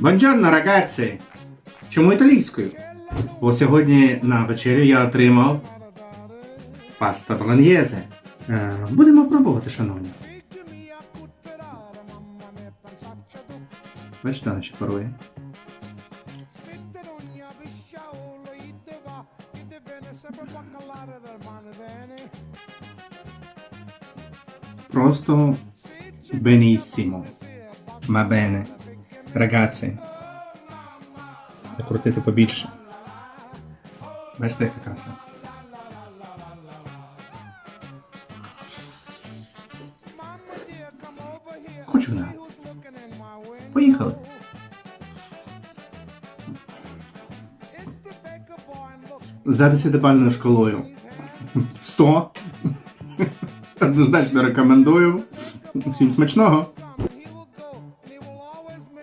Бонджорно, рагazzi! Чому італійською? Бо сьогодні на вечерю я отримав паста болоньєзе. Е, Будемо пробувати, шановні. Бачите, наче парує. Просто benissimo. Va bene. Ragazzi. Закрутити побільше. Бачите, яка краса. Хочу на. Поїхали. За десятибальною шкалою. 100. Однозначно рекомендую. Всім смачного.